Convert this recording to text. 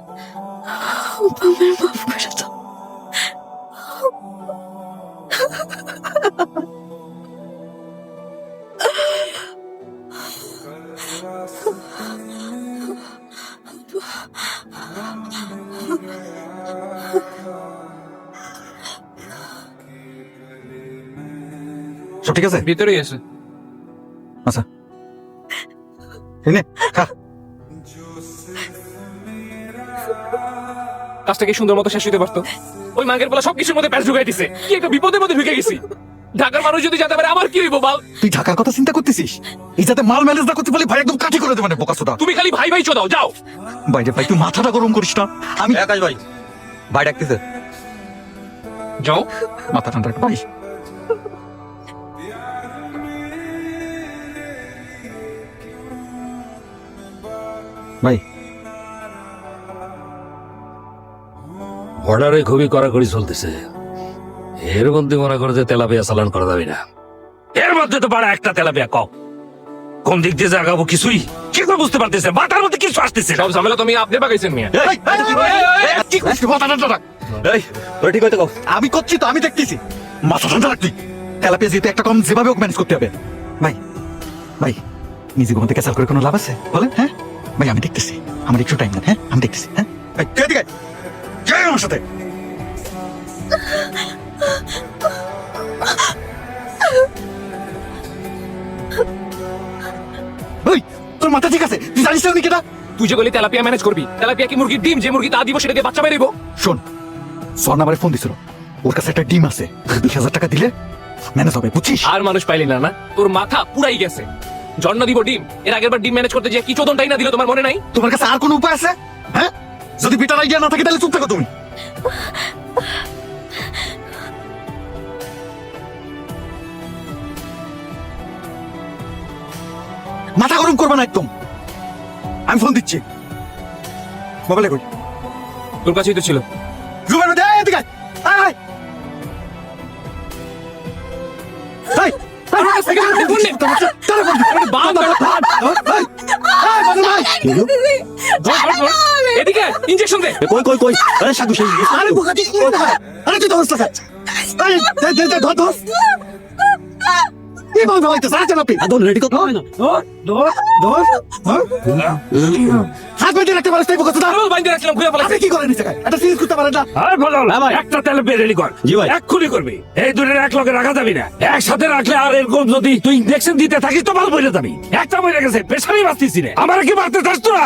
আমার মাফ করে দাও সব ঠিক আছে? ভিতরেই এসে আচ্ছা। এনে খা। কাজটা কি সুন্দর মতো শেষ হইতে পারতো? ওই মাঙ্গের বলা সবকিছুর মধ্যে প্যাচ ঢুকাই দিছে। কি একটা বিপদের মধ্যে ঢুকে গেছি। ঢাকার মানুষ যদি জানতে পারে আমার কি হইব বাল? তুই ঢাকার কথা চিন্তা করতেছিস? এই যাতে মাল ম্যানেজ না করতে পারলে ভাই একদম কাঠি করে দেবে মানে বোকা সুদা তুমি খালি ভাই ভাই চোদাও যাও। বাইরে ভাই তুই মাথাটা গরম করিস না। আমি আকাশ ভাই। ভাই ডাকতেছে। যাও। মাথা ঠান্ডা রাখ ভাই। ভাই। বর্ডারে খুবই কড়াকড়ি চলতেছে। এর মধ্যে মনে করে যে তেলাপিয়া চালান করা যাবে না। এর মধ্যে তো পারা একটা তেলাপিয়া কম কোন দিক দিয়ে জাগাবো কিছুই? কি করে বুঝতে পারতেছে? মাথার মধ্যে কিছু আসতেছে সব ঝামেলা তুমি আপনি পাকাইছেন মিয়া। কি করছিস রাখ এই ঠিক হয়তো কও। আমি করছি তো আমি দেখতেছি। মাথা ঠান্ডা রাখ তুই। তেলাপিয়া যেহেতু একটা কম যেভাবে ওকে ম্যানেজ করতে হবে। ভাই ভাই নিজে ঘুম থেকে করে কোনো লাভ আছে? বলেন হ্যাঁ? ভাই আমি দেখতেছি। আমার একটু টাইম দেন হ্যাঁ? আমি দেখতেছি হ্যাঁ? ভাই তুই এদিকে আমার সাথে। তোর মাথা ঠিক আছে? তুই জানিস না উনি কেটা তুই যে বলি তেলাপিয়া ম্যানেজ করবি তেলাপিয়া কি মুরগির ডিম? যে মুরগি তা দিব সেটাকে বাচ্চা বেরিব শোন স্বর্ণ আমারে ফোন দিছিল। ওর কাছে একটা ডিম আছে বিশ হাজার টাকা দিলে ম্যানেজ হবে বুঝছিস? আর মানুষ পাইলি না না? তোর মাথা পুরাই গেছে। জন্ম দিব ডিম এর আগের বার ডিম ম্যানেজ করতে যে কি চোদনটাই না দিল তোমার মনে নাই? তোমার কাছে আর কোনো উপায় আছে? হ্যাঁ? যদি বেটার আইডিয়া না থাকে তাহলে চুপ থাকো তুমি। মাথা গরম করবে না একদম আমি ফোন দিচ্ছি মোবাইলে কই তোর কাছেই তো ছিল রুমের মধ্যে আয়, এদিকে। আয়, আয়, এদিকে ইনজেকশন দে। কই কই কই? আরে সাধু সেই আরে বোকা পারে? আরে তুই ধরস না স্যার। আরে দে দে দে ধর ধর। আদন রেডি করতে হবে না ধর ধর ধর ধর হাত বেঁধে রাখতে পারিস তাই বোকা তুই আরও রাখলাম ঘুরে ফেলা কি করেন নিচে এটা সিরিজ করতে পারেন না। আর বদল হ্যাঁ ভাই। একটা তেলাপিয়া রেডি কর। জি ভাই। এক্ষুনি করবি। এই দুটোর এক লগে রাখা যাবি না। একসাথে রাখলে আর এরকম যদি তুই ইনজেকশন দিতে থাকিস তো ভালো বলে যাবি। একটা বলে গেছে পেশারই বাঁচতেছি না। আমার কি মারতে চাস তোরা?